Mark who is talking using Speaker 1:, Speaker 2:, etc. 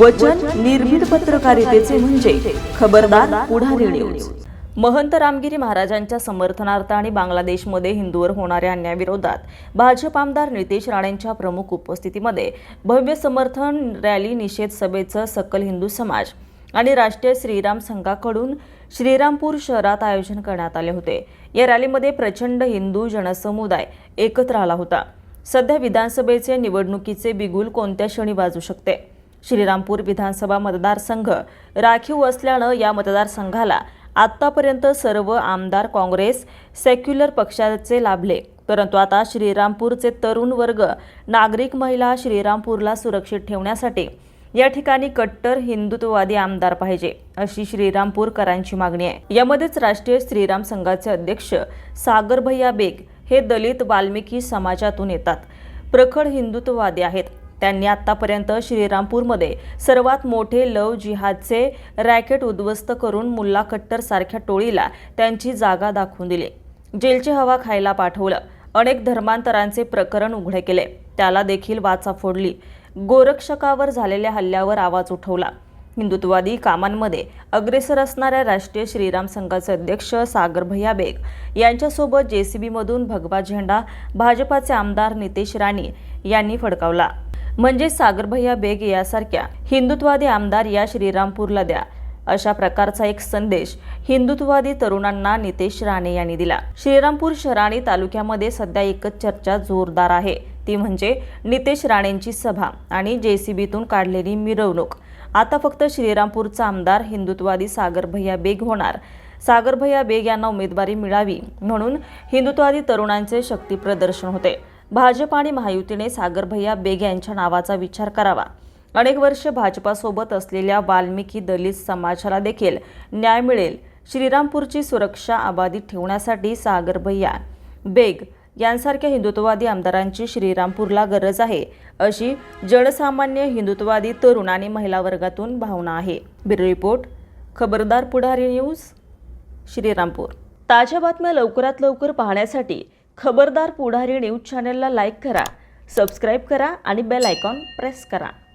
Speaker 1: वचन निर्भीड पत्रकारितेचे म्हणजे खबरदार पुढारी न्यूज महंत रामगिरी महाराजांच्या समर्थनार्थ आणि बांगलादेशमध्ये हिंदूवर होणाऱ्या अन्यायाविरोधात भाजप आमदार नितेश राणेंच्या प्रमुख उपस्थितीमध्ये भव्य समर्थन रॅली निषेध सभेचं सकल हिंदू समाज आणि राष्ट्रीय श्रीराम संघाकडून श्रीरामपूर शहरात आयोजन करण्यात आले होते. या रॅलीमध्ये प्रचंड हिंदू जनसमुदाय एकत्र आला होता. सध्या विधानसभेचे निवडणुकीचे बिगुल कोणत्या क्षणी वाजू शकते? श्रीरामपूर विधानसभा मतदारसंघ राखीव असल्यानं या मतदारसंघाला आत्तापर्यंत सर्व आमदार काँग्रेस सेक्युलर पक्षाचे लाभले. परंतु आता श्रीरामपूरचे तरुण वर्ग नागरिक महिला श्रीरामपूरला सुरक्षित ठेवण्यासाठी या ठिकाणी कट्टर हिंदुत्ववादी आमदार पाहिजे अशी श्रीरामपूरकरांची मागणी आहे. यामध्येच राष्ट्रीय श्रीराम संघाचे अध्यक्ष सागर भैया बेग हे दलित वाल्मिकी समाजातून येतात. प्रखर हिंदुत्ववादी आहेत. त्यांनी आतापर्यंत श्रीरामपूरमध्ये सर्वात मोठे लव जिहादचे रॅकेट उद्ध्वस्त करून मुल्ला कट्टर सारख्या टोळीला त्यांची जागा दाखवून दिली. जेलची हवा खायला पाठवलं. अनेक धर्मांतरांचे प्रकरण उघडे केले. त्याला देखील वाचा फोडली. गोरक्षकावर झालेल्या हल्ल्यावर आवाज उठवला. हिंदुत्ववादी कामांमध्ये अग्रेसर असणाऱ्या राष्ट्रीय श्रीराम संघाचे अध्यक्ष सागर भैया बेग यांच्यासोबत जेसीबीमधून भगवा झेंडा भाजपाचे आमदार नितेश राणे यांनी फडकावला. म्हणजे सागर भैया बेग यासारख्या हिंदुत्ववादी आमदार या श्रीरामपूरला द्या. अशा प्रकारचा एक संदेश हिंदुत्ववादी तरुणांना नितेश राणे यांनी दिला. श्रीरामपूर शहर आणि तालुक्यामध्ये सध्या एकच चर्चा जोरदार आहे. ती म्हणजे नितेश राणेंची सभा आणि जेसीबीतून काढलेली मिरवणूक. आता फक्त श्रीरामपूरचा आमदार हिंदुत्ववादी सागरभैया बेग होणार. सागरभैया बेग यांना उमेदवारी मिळावी म्हणून हिंदुत्ववादी तरुणांचे शक्ती प्रदर्शन होते. भाजप आणि महायुतीने सागर भैया बेग यांच्या नावाचा विचार करावा. अनेक वर्ष भाजपासोबत असलेल्या वाल्मिकी दलित समाजाला देखील न्याय मिळेल. श्रीरामपूरची सुरक्षा अबाधित ठेवण्यासाठी सागर भैया बेग यांसारख्या हिंदुत्ववादी आमदारांची श्रीरामपूरला गरज आहे अशी जनसामान्य हिंदुत्ववादी तरुण आणि महिला वर्गातून भावना आहे. ब्युरो रिपोर्ट खबरदार पुढारी न्यूज श्रीरामपूर. ताज्या बातम्या लवकरात लवकर पाहण्यासाठी खबरदार पुढारी न्यूज चॅनलला लाईक करा सबस्क्राईब करा आणि बेल आयकॉन प्रेस करा.